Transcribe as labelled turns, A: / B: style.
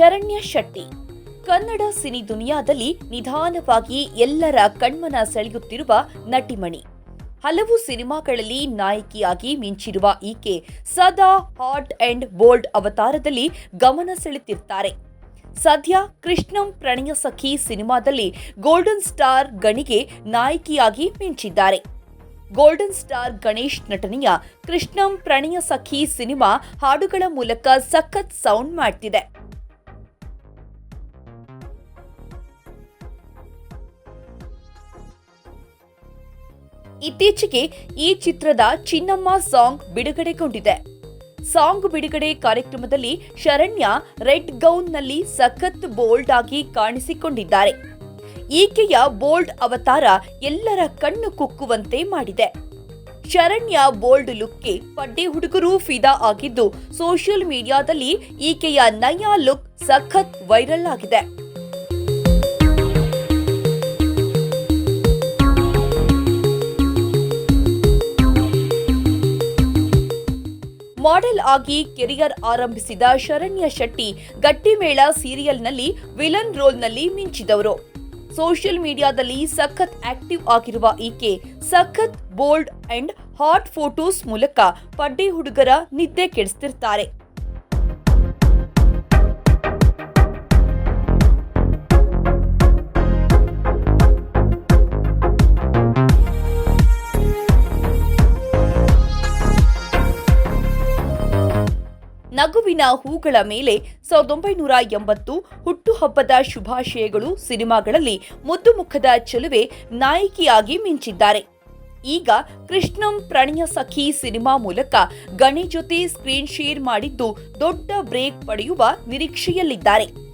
A: Sharanya Shetty. Kannada cine ದುನಿಯಾದಲ್ಲಿ ನಿಧಾನವಾಗಿ ಎಲ್ಲರ ಕಣ್ಮನ ಸೆಳೆಯುತ್ತಿರುವ ನಟಿಮಣಿ. ಹಲವು ಸಿನಿಮಾಗಳಲ್ಲಿ ನಾಯಕಿಯಾಗಿ ಮಿಂಚಿರುವ ಈಕೆ ಸದಾ ಹಾಟ್ ಅಂಡ್ ಬೋಲ್ಡ್ ಅವತಾರದಲ್ಲಿ ಗಮನ ಸೆಳೆತಿರ್ತಾರೆ ಸದ್ಯ ಕೃಷ್ಣಂ ಪ್ರಣಯ ಸಖಿ ಸಿನಿಮಾದಲ್ಲಿ ಗೋಲ್ಡನ್ ಸ್ಟಾರ್ ಗಣಿಗೆ ನಾಯಕಿಯಾಗಿ ಮಿಂಚಿದ್ದಾರೆ. ಗೋಲ್ಡನ್ ಸ್ಟಾರ್ ಗಣೇಶ್ ನಟನೆಯ ಕೃಷ್ಣಂ ಪ್ರಣಯ ಸಖಿ ಸಿನಿಮಾ ಹಾಡುಗಳ ಮೂಲಕ ಸಖತ್ ಸೌಂಡ್ ಮಾಡ್ತಿದೆ. ಇತ್ತೀಚೆಗೆ ಈ ಚಿತ್ರದ ಚಿನ್ನಮ್ಮ ಸಾಂಗ್ ಬಿಡುಗಡೆಗೊಂಡಿದೆ. ಸಾಂಗ್ ಬಿಡುಗಡೆ ಕಾರ್ಯಕ್ರಮದಲ್ಲಿ ಶರಣ್ಯ ರೆಡ್ ಗೌನ್ನಲ್ಲಿ ಸಖತ್ ಬೋಲ್ಡ್ ಆಗಿ ಕಾಣಿಸಿಕೊಂಡಿದ್ದಾರೆ. ಈಕೆಯ ಬೋಲ್ಡ್ ಅವತಾರ ಎಲ್ಲರ ಕಣ್ಣು ಕುಕ್ಕುವಂತೆ ಮಾಡಿದೆ. ಶರಣ್ಯ ಬೋಲ್ಡ್ ಲುಕ್ಗೆ ಪಡ್ಡೆ ಹುಡುಗರು ಫಿದಾ ಆಗಿದ್ದು, ಸೋಷಿಯಲ್ ಮೀಡಿಯಾದಲ್ಲಿ ಈಕೆಯ ನಯಾ ಲುಕ್ ಸಖತ್ ವೈರಲ್ ಆಗಿದೆ. ಮಾಡೆಲ್ ಆಗಿ ಕೆರಿಯರ್ ಆರಂಭಿಸಿದ ಶರಣ್ಯ ಶೆಟ್ಟಿ ಗಟ್ಟಿಮೇಳ ಸೀರಿಯಲ್ನಲ್ಲಿ ವಿಲನ್ ರೋಲ್ನಲ್ಲಿ ಮಿಂಚಿದವರು. ಸೋಷಿಯಲ್ ಮೀಡಿಯಾದಲ್ಲಿ ಸಖತ್ ಆಕ್ಟಿವ್ ಆಗಿರುವ ಈಕೆ ಸಖತ್ ಬೋಲ್ಡ್ ಅಂಡ್ ಹಾಟ್ ಫೋಟೋಸ್ ಮೂಲಕ ಪಡ್ಡಿ ಹುಡುಗರ ನಿದ್ದೆ ಕೆಡಿಸ್ತಿರ್ತಾರೆ. ನಗುವಿನ ಹೂಗಳ ಮೇಲೆ ಸಾವಿರದ ಒಂಬೈನೂರ ಎಂಬತ್ತು ಹುಟ್ಟುಹಬ್ಬದ ಶುಭಾಶಯಗಳು ಸಿನಿಮಾಗಳಲ್ಲಿ ಮುದ್ದು ಮುಖದ ಚೆಲುವೆ ನಾಯಕಿಯಾಗಿ ಮಿಂಚಿದ್ದಾರೆ. ಈಗ ಕೃಷ್ಣಂ ಪ್ರಣಯ ಸಖಿ ಸಿನಿಮಾ ಮೂಲಕ ಗಣಿ ಜೊತೆ ಸ್ಕ್ರೀನ್ ಶೇರ್ ಮಾಡಿದ್ದು ದೊಡ್ಡ ಬ್ರೇಕ್ ಪಡೆಯುವ ನಿರೀಕ್ಷೆಯಲ್ಲಿದ್ದಾರೆ.